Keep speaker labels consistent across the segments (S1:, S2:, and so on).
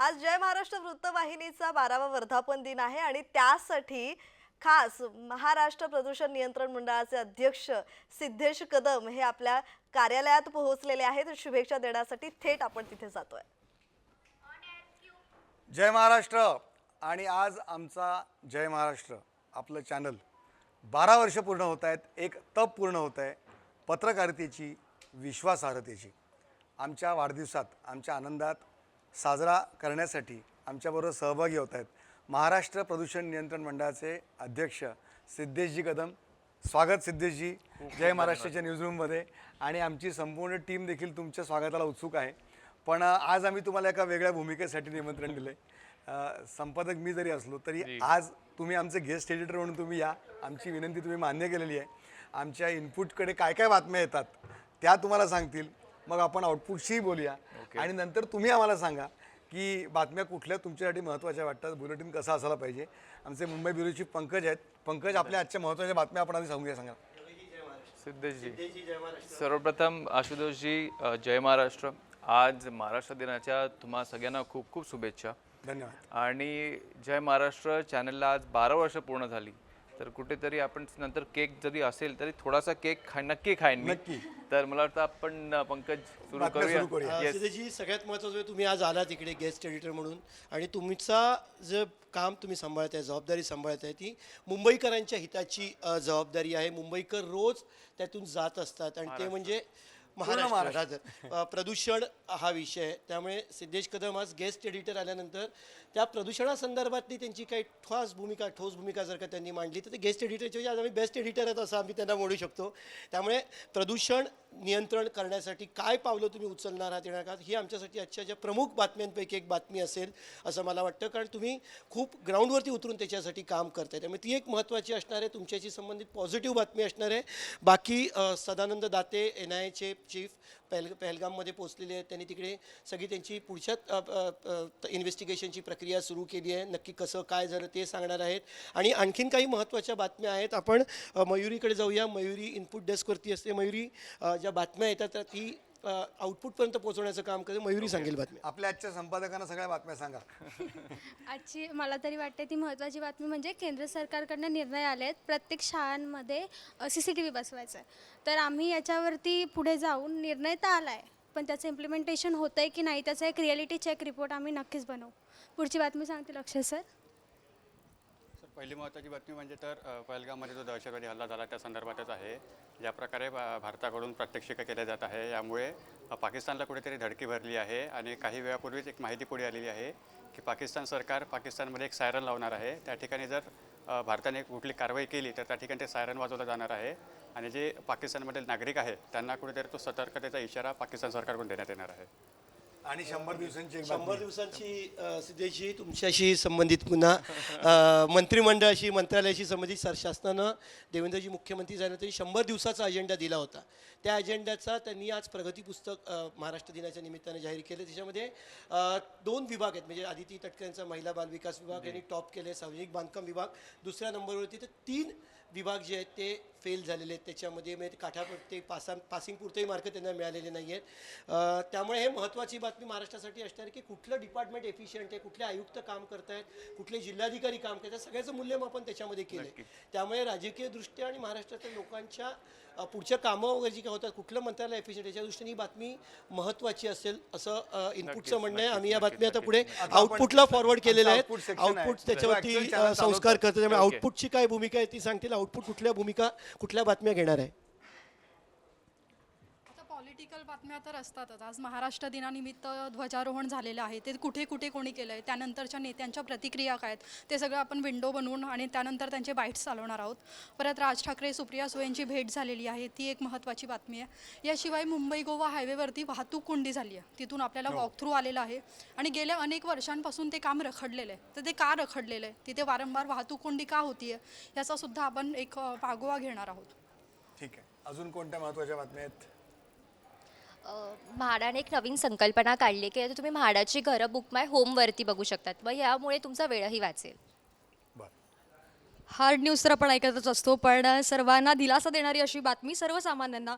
S1: आज जय महाराष्ट्र वृत्तवाहिनीचा बारावा वर्धापन दिन आहे आणि त्यासाठी खास महाराष्ट्र प्रदूषण नियंत्रण मंडळाचे अध्यक्ष सिद्धेश कदम हे आपल्या कार्यालयात पोहोचलेले आहेत. शुभेच्छा देण्यासाठी थेट आपण तिथे जातोय.
S2: जय महाराष्ट्र आणि आज आमचा जय महाराष्ट्र आपलं चॅनल बारा वर्ष पूर्ण होत आहेत. एक तप पूर्ण होत आहे. पत्रकारितेची विश्वासार्हतेची. आमच्या वाढदिवसात आमच्या आनंदात साजरा करण्यासाठी आमच्याबरोबर सहभागी होत आहेत. महाराष्ट्र प्रदूषण नियंत्रण मंडळाचे अध्यक्ष सिद्धेशजी कदम. स्वागत सिद्धेशजी. जय महाराष्ट्राच्या न्यूजरूममध्ये आणि आमची संपूर्ण टीम देखील तुमच्या स्वागताला उत्सुक आहे. पण आज आम्ही तुम्हाला एका वेगळ्या भूमिकेसाठी निमंत्रण दिले संपादक मी जरी असलो तरी आज तुम्ही आमचे गेस्ट एडिटर म्हणून तुम्ही या. आमची विनंती तुम्ही मान्य केलेली आहे. आमच्या इनपुटकडे काय काय बातम्या येतात त्या तुम्हाला सांगतील. मग आपण आउटपुटशीही बोलूया. आणि नंतर तुम्ही आम्हाला सांगा की बातम्या कुठल्या तुमच्यासाठी महत्त्वाच्या वाटतात. बुलेटिन कसा असायला पाहिजे? आमचे मुंबई ब्युरो चीफ पंकज आहेत. पंकज आपल्या आजच्या महत्त्वाच्या बातम्या आपण आधी सांगूया सांगा.
S3: सिद्धेशजी. सर्वप्रथम आशुतोषजी जय महाराष्ट्र. आज महाराष्ट्र दिनाच्या तुम्हा सगळ्यांना खूप खूप शुभेच्छा.
S2: धन्यवाद.
S3: आणि जय महाराष्ट्र चॅनलला आज बारा वर्ष पूर्ण झाली. तर कुठेतरी आपण नंतर केक जरी असेल तरी थोडासा केक खा नक्की खाईन मी
S2: नक्की.
S3: तर मला वाटतं आपण पंकज सुरू
S2: बातम्या सुरू
S3: करूया
S2: करूया.
S3: Yes.
S4: सिद्धेजी सगळ्यात महत्त्वाचं म्हणजे तुम्ही आज आला तिकडे गेस्ट एडिटर म्हणून आणि तुमचा जे काम तुम्ही सांभाळत आहे जबाबदारी सांभाळत आहे ती मुंबईकरांच्या हिताची अ, जबाबदारी आहे मुंबईकर रोज त्यातून जात असतात आणि ते म्हणजे महाराष्ट्र. अ, प्रदूषण हा विषय आहे त्यामुळे सिद्धेश कदम आज गेस्ट एडिटर आल्यानंतर त्या प्रदूषणासंदर्भातली त्यांची काही ठोस भूमिका ठोस भूमिका जर का त्यांनी मांडली तर ते गेस्ट एडिटरचे आज आम्ही बेस्ट एडिटर आहेत असं आम्ही त्यांना म्हणू शकतो. त्यामुळे प्रदूषण नियंत्रण करण्यासाठी काय पावलं तुम्ही उचलणार आहात येणार आहात ही आमच्यासाठी आजच्या ज्या प्रमुख बातम्यांपैकी एक बातमी असेल असं मला वाटतं. कारण तुम्ही खूप ग्राउंडवरती उतरून त्याच्यासाठी काम करताय. त्यामुळे ती एक महत्त्वाची असणार आहे तुमच्याशी संबंधित पॉझिटिव्ह बातमी असणार आहे. बाकी सदानंद दाते एन आय एचे चीफ पहल पहलगाममध्ये पोहोचलेले आहेत त्यांनी तिकडे सगळी त्यांची पुढच्या इन्व्हेस्टिगेशनची प्रक्रिया सुरू केली आहे. नक्की कसं काय झालं ते सांगणार आहेत. आणि आणखीन काही महत्त्वाच्या बातम्या आहेत. आपण मयुरीकडे जाऊया. मयुरी इनपुट डेस्कवरती असते. मयुरी ज्या बातम्या येतात ती आउटपुटपर्यंत पोहोचवण्याचं काम करते. मयुरी सांगेल बातम्या.
S2: आपल्या आजच्या संपादकांना सगळ्या बातम्या सांगा.
S5: आजची मला तरी वाटते ती महत्त्वाची बातमी म्हणजे केंद्र सरकारकडनं निर्णय आले आहेत. प्रत्येक शाळांमध्ये सी सी टी व्ही बसवायचा आहे तर आम्ही याच्यावरती पुढे जाऊन निर्णय तर आला आहे पण त्याचं इम्प्लिमेंटेशन होतं आहे की नाही त्याचा एक रिॲलिटी चेक रिपोर्ट आम्ही नक्कीच बनवू. पुढची बातमी सांगतील अक्षय सर
S6: सर. पहिली महत्त्वाची बातमी म्हणजे तर अ, पहलगाममध्ये जो दहशतवादी हल्ला झाला त्या संदर्भातच आहे. ज्या प्रकारे भा- भारताकडून प्रात्यक्षिकं केल्या जात आहे. यामुळे पाकिस्तानला कुठेतरी धडकी भरली आहे आणि काही वेळापूर्वीच एक माहिती पुढे आलेली आहे की पाकिस्तान सरकार पाकिस्तानमध्ये एक सायरन लावणार आहे. त्या ठिकाणी जर भारताने कुठली कारवाई केली तर त्या ठिकाणी ते सायरन वाजवलं जाणार आहे. आणि जे पाकिस्तानमधील नागरिक आहेत त्यांना कुठेतरी तो सतर्कतेचा इशारा पाकिस्तान सरकारकडून देण्यात येणार आहे.
S2: आणि शंभर दिवसांची
S4: शंभर दिवसांची अ, सिद्धेशजी तुमच्याशी संबंधित पुन्हा मंत्रिमंडळाशी मंत्रालयाशी संबंधित सर शासनानं देवेंद्रजी मुख्यमंत्री झाल्यानंतर शंभर दिवसाचा अजेंडा दिला होता. त्या अजेंड्याचा त्यांनी आज प्रगती पुस्तक महाराष्ट्र दिनाच्या निमित्ताने जाहीर केलं. त्याच्यामध्ये दोन विभाग आहेत. म्हणजे आदिती तटकरेंचा महिला बाल विकास विभाग यांनी टॉप केले सार्वजनिक बांधकाम विभाग. दुसऱ्या नंबरवरती तर तीन विभाग जे आहेत ते फेल झालेले आहेत. त्याच्यामध्ये म्हणजे काठापुरते पासा पासिंग पुरतेही मार्क त्यांना मिळालेले नाही आहेत. त्यामुळे हे महत्त्वाची बातमी महाराष्ट्रासाठी असणार आहे की कुठलं डिपार्टमेंट एफिशियंट आहे कुठले आयुक्त काम करतायत कुठले जिल्हाधिकारी काम करतात सगळ्याचं मूल्यमापन त्याच्यामध्ये केलं आहे त्यामुळे राजकीय दृष्ट्या आणि महाराष्ट्रातील लोकांच्या पुढच्या कामं वगैरे जी काय होतात कुठलं मंत्रालय एफिशियंट याच्या दृष्टीने ही बातमी महत्त्वाची असेल असं इनपुटचं म्हणणं आहे. आम्ही या बातमी आता पुढे आउटपुटला फॉरवर्ड आहेत
S2: section आहे.
S4: आउटपुट त्याच्यावरती. संस्कार करतात. त्यामुळे. आउटपुटची काय भूमिका आहे ती सांगतील. आउटपुट कुठल्या भूमिका कुठल्या बातम्या घेणार आहे?
S7: पॉलिटिकल बातम्या तर असतातच. आज महाराष्ट्र दिनानिमित्त ध्वजारोहण झालेलं आहे. ते कुठे कुठे कोणी केलं आहे त्यानंतरच्या नेत्यांच्या प्रतिक्रिया काय आहेत? ते सगळं आपण विंडो बनवून आणि त्यानंतर त्यांचे बाईट्स चालवणार आहोत. परत राज ठाकरे सुप्रिया सुळेंची भेट झालेली आहे. ती एक महत्त्वाची बातमी आहे. याशिवाय मुंबई गोवा हायवेवरती वाहतूक कोंडी झाली आहे. तिथून आपल्याला वॉक थ्रू आलेलं आहे. आणि गेल्या अनेक वर्षांपासून ते काम रखडलेलं आहे. तर ते का रखडलेलं आहे? तिथे वारंवार वाहतूक कोंडी का होतीये? याचा सुद्धा आपण एक मागोवा घेणार आहोत.
S2: ठीक आहे. अजून कोणत्या महत्त्वाच्या बातम्या आहेत?
S8: म्हाडाने एक नवीन संकल्पना काढली की आता तुम्ही म्हाडाची घरं बुक माय होमवरती बघू शकतात. मग यामुळे तुमचा वेळही वाचेल.
S2: बरं.
S9: हार्ड न्यूज तर आपण ऐकतच असतो पण सर्वांना दिलासा देणारी अशी बातमी सर्वसामान्यांना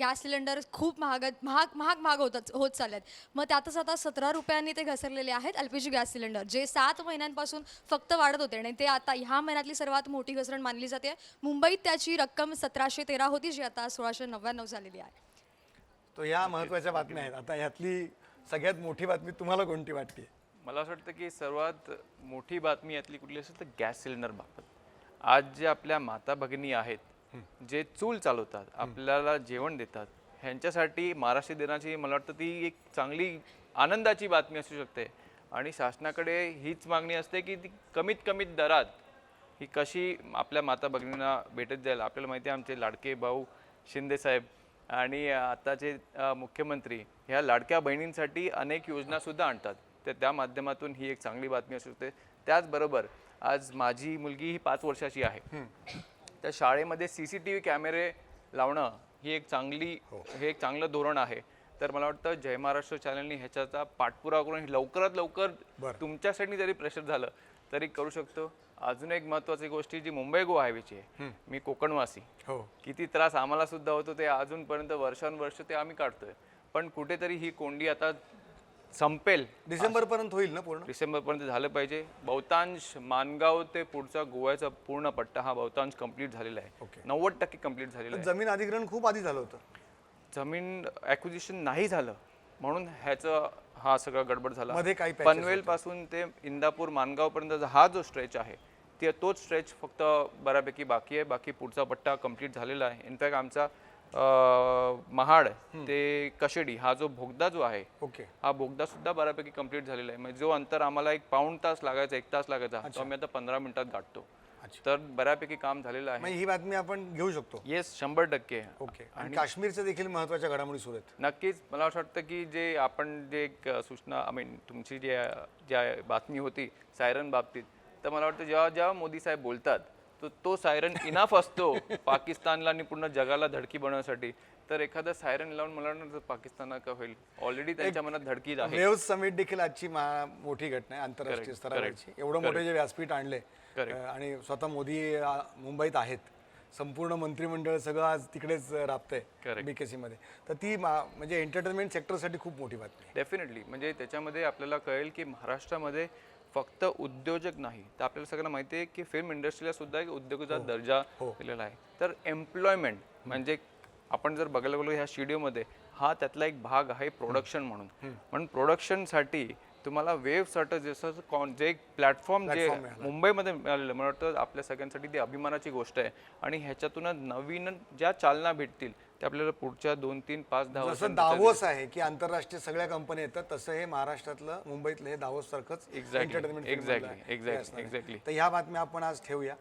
S9: गॅस सिलेंडर खूप महाग महाग महाग महाग होतात होत चालले आहेत मग त्यातच आता सतरा रुपयांनी ते घसरलेले आहेत L P G gas cylinder जे सात महिन्यांपासून फक्त वाढत होते आणि ते आता ह्या महिन्यातली सर्वात मोठी घसरण मानली जाते. मुंबईत त्याची रक्कम सतराशे तेरा होती जी आता सोळाशे नव्याण्णव झालेली आहे.
S2: तो या महत्त्वाच्या बातम्या आहेत. आता ह्यातली सगळ्यात मोठी बातमी तुम्हाला कोणती वाटते?
S3: मला असं वाटतं की सर्वात मोठी बातमी यातली कुठली असेल तर गॅस सिलेंडर बाबत. आज जे आपल्या माता भगिनी आहेत जे चूल चालवतात आपल्याला जेवण देतात ह्यांच्यासाठी महाराष्ट्र दिनाची मला वाटतं ती एक चांगली आनंदाची बातमी असू शकते. आणि शासनाकडे हीच मागणी असते की ती कमीत कमीत दरात ही कशी आपल्या माता भगिनींना भेटत जाईल. आपल्याला माहिती आहे आमचे लाडके भाऊ शिंदे साहेब आणि आताचे मुख्यमंत्री ह्या लाडक्या बहिणींसाठी अनेक योजनासुद्धा आणतात. तर त्या माध्यमातून ही एक चांगली बातमी असू शकते. त्याचबरोबर आज माझी मुलगी ही पाच वर्षाची आहे. त्या शाळेमध्ये सी सी टी व्ही कॅमेरे लावणं ही एक चांगली हे. एक चांगलं धोरण आहे. तर मला वाटतं जय महाराष्ट्र चॅनलनी ह्याच्याचा पाठपुरावा करून लवकरात लवकर तुमच्यासाठी जरी प्रेशर झालं तरी करू शकतो. अजून एक महत्त्वाची गोष्ट जी मुंबई गोवा हायवेची आहे. मी कोकणवासी.
S2: हो.
S3: किती त्रास आम्हाला सुद्धा होतो ते अजूनपर्यंत वर्षानुवर्ष ते आम्ही काढतोय. पण कुठेतरी ही कोंडी आता संपेल.
S2: डिसेंबरपर्यंत होईल ना पूर्ण?
S3: डिसेंबरपर्यंत झालं पाहिजे. बहुतांश मानगाव ते पुढचा गोव्याचा पूर्ण पट्टा हा बहुतांश कंप्लीट झालेला आहे. नव्वद टक्के कंप्लीट झालेला आहे.
S2: जमीन अधिग्रहण खूप आधी झालं होतं.
S3: जमीन ॲक्विजिशन नाही झालं. म्हणून ह्याचं हा सगळा गडबड झाला.
S2: मध्ये काही patches
S3: पनवेल पासून ते इंदापूर मानगाव पर्यंत हा जो स्ट्रेच आहे ते तोच स्ट्रेच फक्त बऱ्यापैकी बाकी आहे. बाकी पुढचा पट्टा कंप्लीट झालेला आहे. इनफॅक्ट आमचा अं, महाड ते कशेडी हा जो बोगदा जो आहे
S2: ओके.
S3: हा बोगदा सुद्धा बऱ्यापैकी कंप्लीट झालेला आहे. म्हणजे जो अंतर आम्हाला एक पाऊण तास लागायचा एक तास लागायचा तो आम्ही आता पंधरा मिनिटात गाठतो. तर बऱ्यापैकी काम झालेलं आहे.
S2: म्हणजे ही बातमी आपण घेऊ शकतो.
S3: येस शंभर टक्के.
S2: ओके. आणि काश्मीरच्या देखील महत्त्वाच्या घडामोडी सुरू आहेत.
S3: नक्कीच मला असं वाटतं की जे आपण जे एक सूचना आय मीन तुमची जी ज्या बातमी होती सायरन बाबतीत तर मला वाटतं जेव्हा जेव्हा मोदी साहेब बोलतात तर तो सायरन इनाफ असतो पाकिस्तानला आणि पूर्ण जगाला धडकी बनवण्यासाठी. तर एखादा सायरन लावून मला वाटतं पाकिस्तानला का होईल. ऑलरेडी त्यांच्या मनात धडकी आहे.
S2: वेव्ह समिट देखील आजची मोठी घटना आहे आंतरराष्ट्रीय स्तरावरची. एवढं मोठे जे व्यासपीठ आणले आणि स्वतः मोदी मुंबईत आहेत. संपूर्ण मंत्रिमंडळ सगळं आज तिकडेच राबतंय बीकेसी मध्ये. तर ती मा- म्हणजे एंटरटेनमेंट सेक्टरसाठी खूप मोठी बातमी
S3: डेफिनेटली म्हणजे त्याच्यामध्ये आपल्याला कळेल की महाराष्ट्रामध्ये फक्त उद्योजक नाही. तर आपल्याला सगळ्यांना माहिती आहे की फिल्म इंडस्ट्रीला सुद्धा एक उद्योगाचा दर्जा दिलेला आहे. तर एम्प्लॉयमेंट म्हणजे आपण जर बघायला गेलो ह्या स्टुडिओमध्ये हा त्यातला एक भाग आहे प्रोडक्शन म्हणून. म्हणून प्रोडक्शनसाठी तुम्हाला वेबसाठी जसं कॉन- जे प्लॅटफॉर्म जे मुंबईमध्ये मिळालेलं मला वाटतं आपल्या सगळ्यांसाठी ती अभिमानाची गोष्ट आहे. आणि ह्याच्यातून नवीन ज्या चालना भेटतील ते आपल्याला पुढच्या दोन तीन पाच दहा
S2: जसं दावोस आहे की आंतरराष्ट्रीय सगळ्या कंपन्या येतात तसं हे महाराष्ट्रातलं मुंबईतलं हे दावोस सारखंच
S3: Exactly, exactly, exactly, exactly.
S2: तर ह्या बातम्या आपण आज ठेवूया.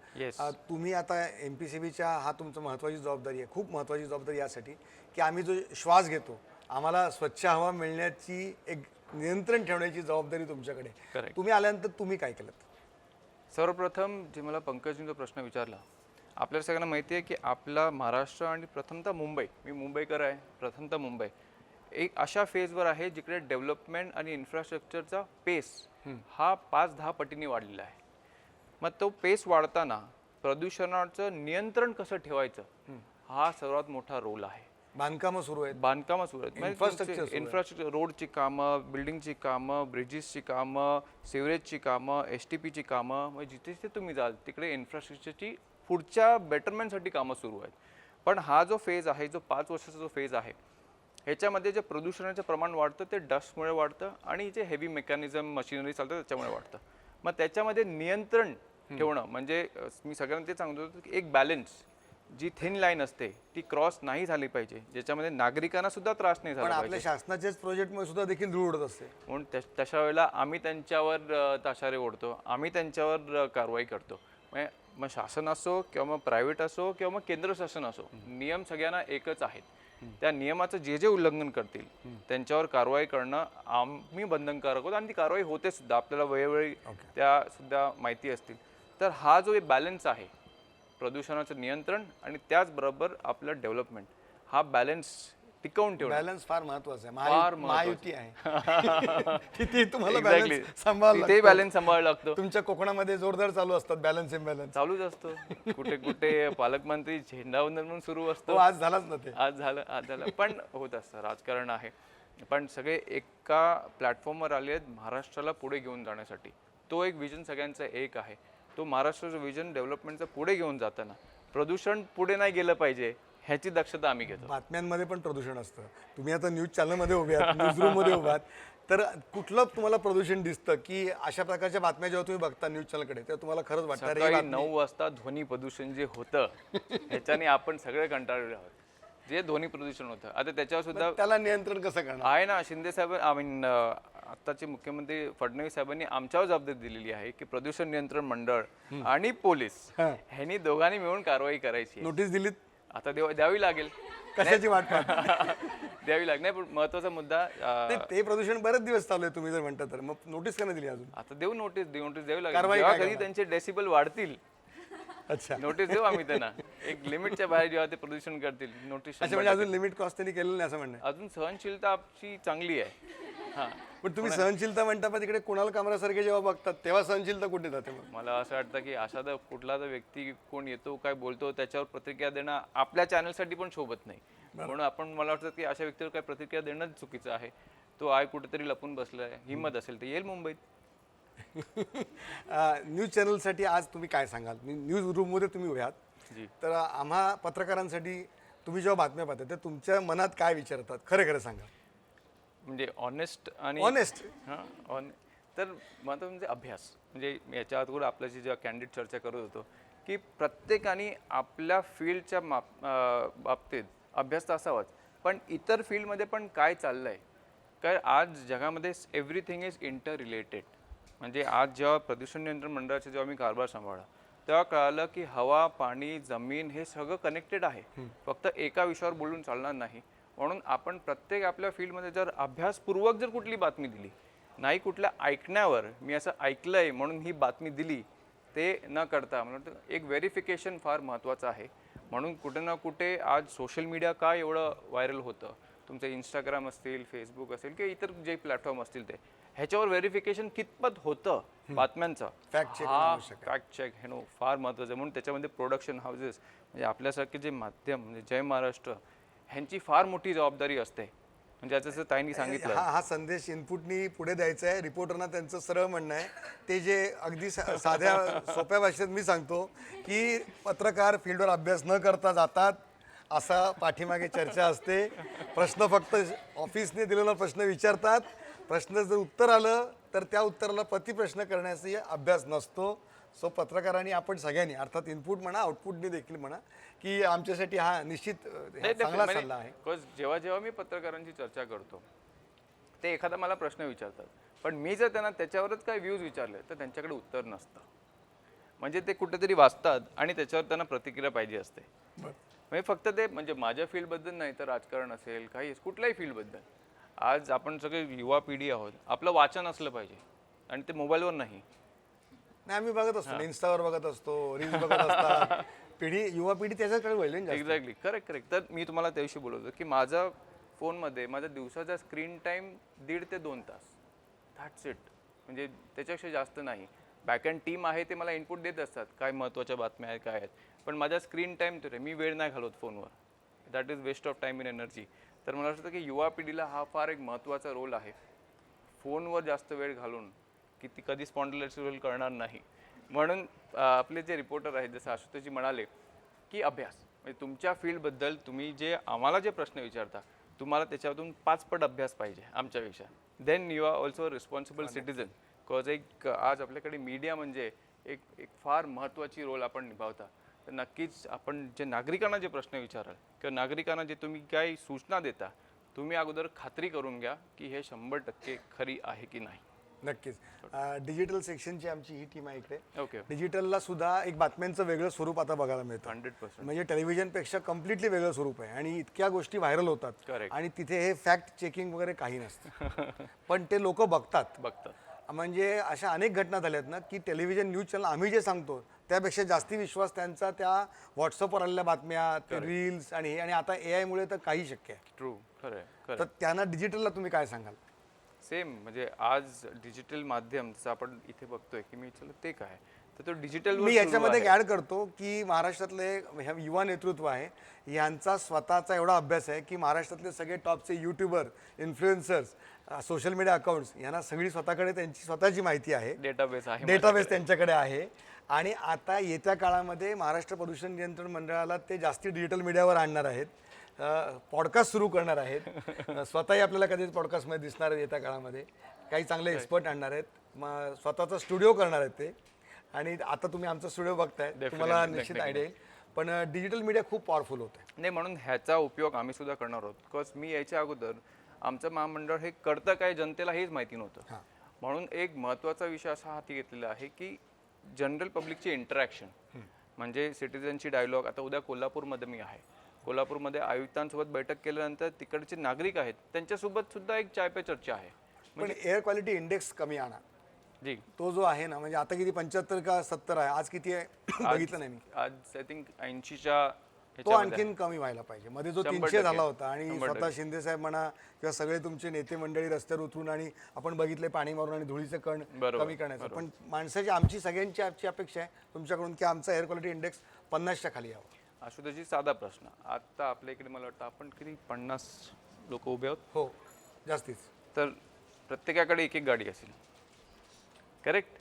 S2: तुम्ही आता एम पी सी बीच्या हा तुमचं महत्त्वाची जबाबदारी आहे खूप महत्त्वाची जबाबदारी यासाठी की आम्ही जो श्वास घेतो आम्हाला स्वच्छ हवा मिळण्याची एक नियंत्रण ठेवण्याची जबाबदारी तुमच्याकडे. तुम्ही आल्यानंतर तुम्ही काय केलं
S3: सर्वप्रथम जे मला पंकजने जो प्रश्न विचारला आपल्याला सगळ्यांना माहिती आहे की आपला महाराष्ट्र आणि प्रथमतः मुंबई मी मुंबईकर आहे प्रथमतः मुंबई एक अशा फेजवर आहे जिकडे डेव्हलपमेंट आणि इन्फ्रास्ट्रक्चरचा पेस हा पाच दहा पटीने वाढलेला आहे. मग तो पेस वाढताना प्रदूषणाचं नियंत्रण कसं ठेवायचं? हा सर्वात मोठा रोल आहे.
S2: बांधकामं सुरू आहेत.
S3: बांधकामं सुरू आहेत.
S2: आहे.
S3: इन्फ्रास्ट्रक्चर रोडची कामं बिल्डिंगची कामं ब्रिजेसची कामं सिवरेजची कामं एस टी पीची कामं म्हणजे जिथे जिथे तुम्ही जाल तिकडे इन्फ्रास्ट्रक्चरची पुढच्या बेटरमेंटसाठी कामं सुरू आहेत. पण हा जो फेज आहे जो पाच वर्षाचा जो फेज आहे ह्याच्यामध्ये जे प्रदूषणाचं प्रमाण वाढतं ते डस्टमुळे वाढतं आणि जे हेवी मेकॅनिझम मशिनरी चालतं त्याच्यामुळे वाढतं. मग त्याच्यामध्ये नियंत्रण ठेवणं म्हणजे मी सगळ्यांना ते सांगतो की एक बॅलन्स जी थिन लाईन असते ती क्रॉस नाही झाली पाहिजे. ज्याच्यामध्ये नागरिकांना सुद्धा त्रास नाही झाला
S2: आपल्या शासनाच्याच प्रोजेक्टमध्ये सुद्धा देखील धूळ उडत असते.
S3: म्हणून तशा वेळेला आम्ही त्यांच्यावर ताशारे ओढतो. आम्ही त्यांच्यावर कारवाई करतो. म्हणजे मग शासन असो किंवा मग प्रायव्हेट असो किंवा मग केंद्र शासन असो नियम सगळ्यांना एकच आहेत. त्या नियमाचं जे जे उल्लंघन करतील त्यांच्यावर कारवाई करणं आम्ही बंधनकारक आहोत आणि ती कारवाई होते सुद्धा. आपल्याला वेळोवेळी त्या सुद्धा माहिती असतील. तर हा जो एक बॅलन्स आहे प्रदूषणाचं नियंत्रण आणि त्याचबरोबर आपलं डेव्हलपमेंट हा बॅलन्स टिकवून ठेवणं.
S2: बॅलन्स फार महत्वाचं आहे.
S3: फार
S2: महायु- महायुती आहे. तिथे तुम्हाला बॅलन्स
S3: तिथे
S2: लागतं.
S3: बॅलन्स सांभाळावं लागतो.
S2: तुमच्या कोकणामध्ये जोरदार चालू असतात बॅलन्स इम्बॅलन्स.
S3: चालूच असतो. कुठे कुठे पालकमंत्री झेंडावंदन म्हणून सुरू
S2: हो
S3: असतो
S2: आज झालाच ना ते.
S3: आज झालं आज झालं. पण होत असतं राजकारण आहे. पण सगळे एका प्लॅटफॉर्मवर आले आहेत महाराष्ट्राला पुढे घेऊन जाण्यासाठी. तो एक विजन सगळ्यांचा एक आहे. तो महाराष्ट्राचं विजन डेव्हलपमेंटचं पुढे घेऊन जाताना. प्रदूषण पुढे नाही गेलं पाहिजे. ह्याची दक्षता आम्ही घेतो.
S2: बातम्यांमध्ये पण प्रदूषण असतं. तुम्ही आता न्यूज चॅनलमध्ये उभे आहात न्यूज रूममध्ये उभे आहात. तर कुठलं तुम्हाला प्रदूषण दिसतं की अशा प्रकारच्या बातम्या जेव्हा तुम्ही बघता न्यूज चॅनलकडे तेव्हा तुम्हाला खरंच वाटतं अरे ही
S3: सकाळी
S2: बातमी-
S3: नऊ वाजता ध्वनी प्रदूषण जे होतं ह्याच्याने आपण सगळे कंटाळलेलो आहोत. जे ध्वनी प्रदूषण होतं. आता त्याच्यावर सुद्धा
S2: त्याला नियंत्रण कसं करणार?
S3: आहे ना शिंदे साहेब आय मीन आत्ताचे मुख्यमंत्री फडणवीस साहेबांनी आमच्यावर जबाबदारी दिलेली आहे की प्रदूषण नियंत्रण मंडळ आणि पोलीस ह्यांनी दोघांनी मिळून कारवाई करायची आहे.
S2: नोटीस दिलीत?
S3: आता देव द्यावी लागेल.
S2: कशाची वाट
S3: द्यावी लागेल. नाही पण महत्त्वाचा मुद्दा अं,
S2: ते प्रदूषण बरेच दिवस चालू आहे तुम्ही जर म्हणता तर. मग नोटीस का नाही दिली अजून.
S3: आता देऊ नोटीस देऊ नोटीस द्यावी लागेल.
S2: कारवाई
S3: जेव्हा
S2: काय
S3: कधी त्यांचे डेसिबल वाढतील.
S2: अच्छा.
S3: नोटीस देऊ आम्ही त्यांना. एक लिमिटच्या बाहेर जेव्हा ते प्रदूषण करतील नोटीस
S2: अच्छा म्हणजे अजून लिमिट क्रॉस त्यांनी केलेलं नाही असं म्हणणं आहे.
S3: अजून सहनशीलता आपची चांगली आहे. हा.
S2: पण तुम्ही सहनशीलता म्हणता पण तिकडे कुणाल कामरासारखे जेव्हा बघतात तेव्हा सहनशीलता कुठे जाते मग?
S3: मला असं वाटतं की असा जर कुठला जर व्यक्ती कोण येतो काय बोलतो त्याच्यावर प्रतिक्रिया देणं आपल्या चॅनलसाठी पण शोभत नाही. म्हणून आपण मला वाटतं की अशा व्यक्तीवर काय प्रतिक्रिया देणंच चुकीचं आहे. तो आहे कुठेतरी लपून बसलाय. हिंमत असेल तर येईल मुंबईत.
S2: न्यूज चॅनलसाठी आज तुम्ही काय सांगाल? न्यूज रूममध्ये तुम्ही उभे आहात.
S3: जी.
S2: तर आम्हा पत्रकारांसाठी तुम्ही जेव्हा बातम्या पाहता तर तुमच्या मनात काय विचारतात? खरं खरं सांगा.
S3: म्हणजे ऑनेस्ट आणि
S2: Honest?
S3: हां ऑन तर माझं म्हणजे अभ्यास. म्हणजे याच्या अगोदर आपल्याशी जेव्हा कॅन्डिडेट चर्चा करत होतो की प्रत्येकाने आपल्या फील्डच्या माप बाबतीत अभ्यास तर असावाच पण इतर फील्डमध्ये पण काय चाललं आहे काय आज जगामध्ये एव्हरीथिंग इज इंटर रिलेटेड म्हणजे आज जेव्हा प्रदूषण नियंत्रण मंडळाचा जेव्हा मी कारभार सांभाळला तेव्हा कळालं की हवा पाणी जमीन हे सगळं कनेक्टेड आहे. फक्त एका विषयावर बोलून चालणार नाही. म्हणून आपण प्रत्येक आपल्या फील्डमध्ये जर अभ्यासपूर्वक जर कुठली बातमी दिली नाही कुठल्या ऐकण्यावर मी असं ऐकलंय म्हणून ही बातमी दिली ते न करता मला वाटतं एक व्हेरिफिकेशन फार महत्त्वाचं आहे. म्हणून कुठे ना कुठे आज सोशल मीडिया का एवढं व्हायरल होतं? तुमचं इंस्टाग्राम असतील फेसबुक असेल किंवा इतर जे प्लॅटफॉर्म असतील ते ह्याच्यावर व्हेरिफिकेशन कितपत होतं बातम्यांचं?
S2: Fact check
S3: हा फॅक्ट चेक हे नो फार महत्त्वाचं आहे. म्हणून त्याच्यामध्ये प्रोडक्शन हाऊसेस म्हणजे आपल्यासारखे जे माध्यम म्हणजे जय महाराष्ट्र ह्यांची फार मोठी जबाबदारी असते. म्हणजे जसं ताईंनी सांगितलं.
S2: हा हा संदेश इनपुटनी पुढे द्यायचा आहे. रिपोर्टरना त्यांचं सरळ म्हणणं आहे. ते जे अगदी सा- साध्या सोप्या भाषेत मी सांगतो की पत्रकार फील्डवर अभ्यास न करता जातात असा पाठीमागे चर्चा असते. प्रश्न फक्त ऑफिसने दिलेला प्रश्न विचारतात. प्रश्न जर उत्तर आलं तर त्या उत्तराला प्रतिप्रश्न करण्याचा अभ्यास नसतो. सो पत्रकारांनी आपण सगळ्यांनी अर्थात इनपुट म्हणा आउटपुटनी देखील म्हणा की आमच्यासाठी हा निश्चित
S3: नाही,
S2: चांगला
S3: म्हणजे-
S2: सल्ला आहे.
S3: because जेव्हा जेव्हा मी पत्रकारांची चर्चा करतो ते एखादा मला प्रश्न विचारतात. पण मी जर त्यांना त्याच्यावरच काय व्ह्यूज विचारले तर त्यांच्याकडे उत्तर नसतं. म्हणजे ते कुठेतरी वाचतात आणि त्याच्यावर त्यांना प्रतिक्रिया पाहिजे असते. म्हणजे फक्त ते म्हणजे माझ्या फील्डबद्दल नाही तर राजकारण असेल काही कुठल्याही फील्डबद्दल. आज आपण सगळे युवा पिढी आहोत आपलं वाचन असलं पाहिजे. आणि ते मोबाईलवर नाही.
S2: नाही आम्ही बघत असतो. इन्स्टावर बघत असतो रील्स बघत असतात. पिढी युवा पिढी त्याच्याकडे वळली.
S3: एक्झॅक्टली करेक्ट करेक्ट तर मी तुम्हाला त्याविषयी बोलवतो की माझा फोनमध्ये माझा दिवसाचा स्क्रीन टाईम दीड ते दोन तास. दॅट्स इट म्हणजे त्याच्यापेक्षा जास्त नाही. बॅक अँड टीम आहे ते मला इनपुट देत असतात. काय महत्त्वाच्या बातम्या आहेत काय आहेत. पण माझा स्क्रीन टाईम तर मी वेळ नाही घालवत फोनवर. That is waste of time in energy तर मला वाटतं की युवा पिढीला हा फार एक महत्त्वाचा रोल आहे. फोनवर जास्त वेळ घालून की ती कधी स्पॉन्डलायसिस करणार नाही. म्हणून आपले जे रिपोर्टर आहेत जसं आशुतोषजी म्हणाले की अभ्यास म्हणजे तुमच्या फील्डबद्दल तुम्ही जे आम्हाला जे प्रश्न विचारता तुम्हाला त्याच्यातून पाचपट अभ्यास पाहिजे आमच्यापेक्षा. Then you are also responsible citizen because एक आज आपल्याकडे मीडिया म्हणजे एक एक फार महत्त्वाची रोल आपण निभावता. तर नक्कीच आपण जे नागरिकांना जे प्रश्न विचाराल किंवा नागरिकांना जे तुम्ही काही सूचना देता तुम्ही अगोदर खात्री करून घ्या की हे शंभर टक्के खरी आहे की नाही.
S2: नक्कीच. डिजिटल सेक्शनची आमची ही टीम आहे इकडे.
S3: ओके
S2: डिजिटलला सुद्धा एक बातम्यांचं वेगळं स्वरूप आता बघायला मिळतं.
S3: हंड्रेड पर्सेंट
S2: म्हणजे टेलिव्हिजनपेक्षा कम्प्लिटली वेगळं स्वरूप आहे. आणि इतक्या गोष्टी व्हायरल होतात.
S3: Correct.
S2: आणि तिथे हे फॅक्ट चेकिंग वगैरे काही नसतं. पण ते लोक बघतात.
S3: बघतात.
S2: म्हणजे अशा अनेक घटना झाल्यात ना की टेलिव्हिजन न्यूज चॅनल आम्ही जे सांगतो त्यापेक्षा जास्ती विश्वास त्यांचा त्या व्हॉट्सअपवर आलेल्या बातम्या ते रील्स आणि हे. आणि आता ए आयमुळे तर काही शक्य आहे.
S3: ट्रू खरं आहे. खरं
S2: तर त्यांना डिजिटलला तुम्ही काय सांगाल?
S3: सेम म्हणजे आज डिजिटल माध्यम जसं आपण इथे बघतोय की मी चला ते काय? तर तो डिजिटल
S2: मी याच्यामध्ये ऍड करतो की महाराष्ट्रातले ह्या युवा नेतृत्व आहे यांचा स्वतःचा एवढा अभ्यास आहे की महाराष्ट्रातले सगळे टॉपचे YouTuber influencers social media accounts यांना सगळी स्वतःकडे त्यांची स्वतःची माहिती आहे.
S3: डेटाबेस आहे
S2: डेटाबेस त्यांच्याकडे आहे. आणि आता येत्या काळामध्ये महाराष्ट्र प्रदूषण नियंत्रण मंडळाला ते जास्ती डिजिटल मीडियावर आणणार आहेत. पॉडकास्ट सुरू करणार आहेत. स्वतःही आपल्याला कधीच पॉडकास्टमध्ये दिसणार आहेत येत्या काळामध्ये. काही चांगले एक्सपर्ट आणणार आहेत. मग स्वतःचा स्टुडिओ करणार आहेत ते. आणि आता तुम्ही आमचा स्टुडिओ बघताय. तुम्हाला निश्चित. आयडिया येईल. पण डिजिटल मीडिया खूप पॉवरफुल होत. आहे
S3: नाही म्हणून ह्याचा उपयोग आम्ही सुद्धा करणार आहोत. बिकॉज मी याच्या अगोदर आमचं महामंडळ हे करतं काय जनतेला हेच माहिती नव्हतं. म्हणून एक महत्त्वाचा विषय असा हाती घेतलेला आहे की जनरल पब्लिकची इंटरॅक्शन म्हणजे सिटीजनची डायलॉग आता उद्या कोल्हापूरमध्ये मी आहे. कोल्हापूरमध्ये आयुक्तांसोबत बैठक केल्यानंतर तिकडचे नागरिक आहेत त्यांच्यासोबत सुद्धा एक चाय पे चर्चा आहे.
S2: पण एअर क्वालिटी इंडेक्स कमी आणा.
S3: जी.
S2: तो जो आहे ना म्हणजे आता किती पंच्याहत्तर का सत्तर आहे आज किती आहे? बघितलं नाही मी.
S3: आज आय थिंक ऐंशीच्या
S2: तो आणखीन कमी व्हायला पाहिजे. मध्ये जो तीनशे. झाला होता आणि स्वतः. शिंदे साहेब म्हणा किंवा सगळे तुमचे नेते मंडळी रस्त्यावर उतरून आणि आपण बघितले पाणी मारून आणि धुळीचं कण कमी करण्याचं. पण माणसाची आमची सगळ्यांची आमची अपेक्षा आहे तुमच्याकडून की आमचा एअर क्वालिटी इंडेक्स पन्नासच्या खाली यावं.
S3: आशुतोषजी साधा प्रश्न. आता आपल्या इकडे मला वाटतं आपण किती पन्नास लोक उभे आहोत?
S2: हो जास्तीच.
S3: तर प्रत्येकाकडे एक एक गाडी असेल. करेक्ट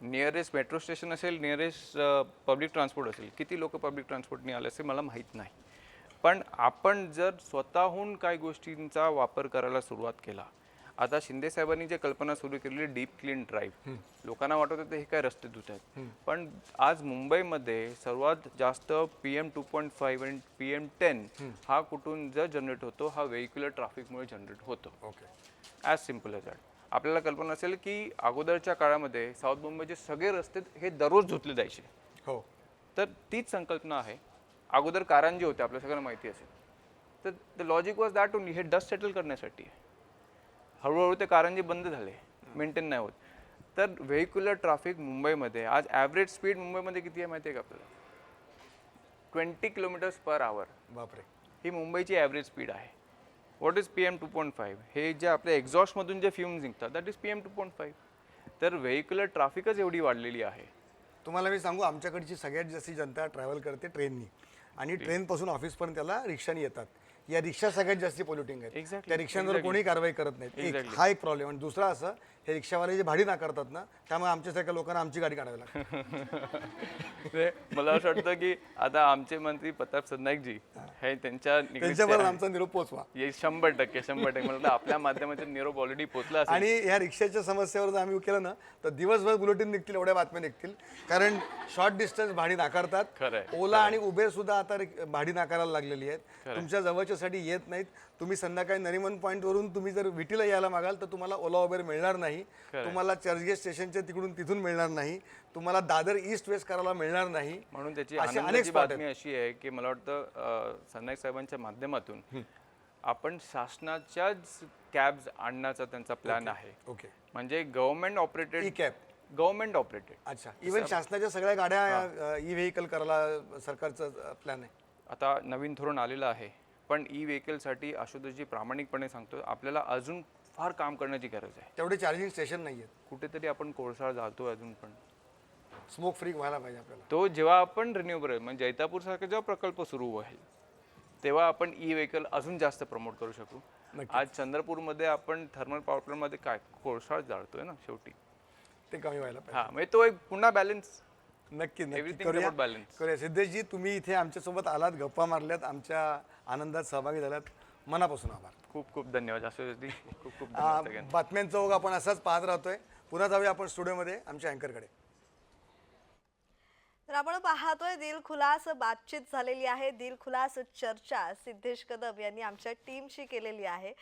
S3: नियरेस्ट मेट्रो स्टेशन असेल नियरेस्ट पब्लिक ट्रान्सपोर्ट असेल. किती लोक पब्लिक ट्रान्सपोर्टने आले असे मला माहीत नाही. पण आपण जर स्वतःहून काही गोष्टींचा वापर करायला सुरुवात केला आता शिंदे साहेबांनी जे कल्पना सुरू केलेली डीप क्लीन ड्राईव्ह लोकांना वाटत होतं हे काय रस्ते धुत आहेत. पण आज मुंबईमध्ये सर्वात जास्त P M two point five आणि पी एम टेन हा कुठून जर जनरेट होतो हा व्हेहिक्युलर ट्रॅफिकमुळे जनरेट होतो.
S2: Okay
S3: as simple as that आपल्याला कल्पना असेल की अगोदरच्या काळामध्ये साऊथ मुंबईचे सगळे रस्ते हे दररोज धुतले जायचे.
S2: हो.
S3: तर तीच संकल्पना आहे. अगोदर कारंजी होते आपल्या सगळ्यांना माहिती असेल. तर the logic was that only हे डस्ट सेटल करण्यासाठी आहे. हळूहळू ते कारंजी बंद झाले. मेंटेन नाही होत. तर व्हेहिक्युलर ट्रॅफिक मुंबईमध्ये आज ॲव्हरेज स्पीड मुंबईमध्ये किती आहे माहिती आहे का आपल्याला? Twenty kilometres per hour.
S2: बापरे.
S3: ही मुंबईची ॲव्हरेज स्पीड आहे. What is P M two point five हे जे आपल्या एक्झॉस्टमधून जे फ्युम्स निघतात that is P M two point five तर व्हेहिक्युलर ट्रॅफिकच एवढी वाढलेली आहे.
S2: तुम्हाला मी सांगू आमच्याकडची सगळ्यात जास्ती जनता ट्रॅव्हल करते ट्रेननी आणि ट्रेनपासून ऑफिसपर्यंत त्याला रिक्षाने येतात. या रिक्षा सगळ्यात जास्त पोल्युटिंग आहेत.
S3: Exactly,
S2: त्या रिक्षांवर. कोणी कारवाई करत एक
S3: Exactly.
S2: हा एक प्रॉब्लेम आणि दुसरा असं हे रिक्षावाले जे भाडी नाकारतात ना त्यामुळे आमच्यासारख्या लोकांना आमची गाडी काढावी लागते.
S3: ते मला असं वाटतं की आता आमचे मंत्री प्रताप सरनाईकजी हे. त्यांच्या निगडीत
S2: त्यांच्याबरोबर
S3: ते
S2: आमचा निरोप पोचवा.
S3: हे शंभर टक्के शंभर टक्के. मला वाटतं आपल्या माध्यमातून निरोप ऑलरेडी पोहोचला असेल.
S2: आणि ह्या रिक्षाच्या समस्येवर जर आम्ही केलं ना तर दिवसभर बुलेटिन निघतील एवढ्या बातम्या निघतील. कारण शॉर्ट डिस्टन्स भाडी नाकारतात.
S3: खरंय,
S2: ओला आणि उबेर सुद्धा आता रिक- भाडी नाकारायला लागलेली आहेत. तुमच्या जवळच्यासाठी येत नाहीत. तुम्ही संध्याकाळी नरिमन पॉईंट वरून तुम्ही जर विटीला यायला मागाल तर तुम्हाला ओला उबेर मिळणार नाही. तुम्हाला चर्चगेट स्टेशनच्या तिकडून तिथून मिळणार नाही. तुम्हाला दादर ईस्ट वेस्ट करायला मिळणार नाही.
S3: म्हणून त्याची
S2: अनेक
S3: बातमी अशी आहे की मला वाटतं अं, सरनाईक साहेबांच्या माध्यमातून आपण शासनाच्याच कॅब्स आणण्याचा त्यांचा प्लॅन आहे.
S2: ओके
S3: म्हणजे government operated
S2: cab
S3: government operated
S2: अच्छा. इव्हन शासनाच्या सगळ्या गाड्या ई व्हेकल करायला सरकारचं प्लॅन आहे.
S3: आता नवीन धोरण आलेलं आहे. पण ई व्हेकलसाठी आशुतोषजी प्रामाणिकपणे सांगतो आपल्याला अजून फार काम करण्याची गरज आहे.
S2: तेवढे चार्जिंग स्टेशन नाही आहेत
S3: कुठेतरी आपण कोळसा जातो अजून पण.
S2: स्मोक फ्री व्हायला पाहिजे आपल्याला.
S3: तो जेव्हा आपण रिन्युएबल म्हणजे जैतापूर सारखा जेव्हा प्रकल्प सुरू होईल तेव्हा आपण ई व्हेकल अजून जास्त प्रमोट करू शकू. आज चंद्रपूरमध्ये आपण थर्मल पॉवर प्लांटमध्ये काय? कोळसा जाळतोय ना शेवटी.
S2: ते कमी व्हायला पाहिजे.
S3: हा म्हणजे तो एक पुन्हा बॅलन्स
S2: नक्की नक्की.
S3: Everything is
S2: करूया.
S3: about balance.
S2: करूया. सिद्धेशजी तुम्ही इथे आमच्यासोबत आलात गप्पा मारल्यात आमच्या आनंदात सहभागी झाल्यात मनापासून आभार.
S3: खूप खूप धन्यवाद आशुतोषजी खूप खूप धन्यवाद सगळ्यांना.
S2: बातम्यांचा ओघ आपण असाच पाहत राहतोय. पुन्हा जाऊया आपण स्टुडिओमध्ये आमच्या अँकरकडे.
S1: तर आपण पाहतोय दिलखुलास बातचीत झालेली आहे. दिलखुलास चर्चा सिद्धेश कदम यांनी आमच्या टीमशी केलेली आहे.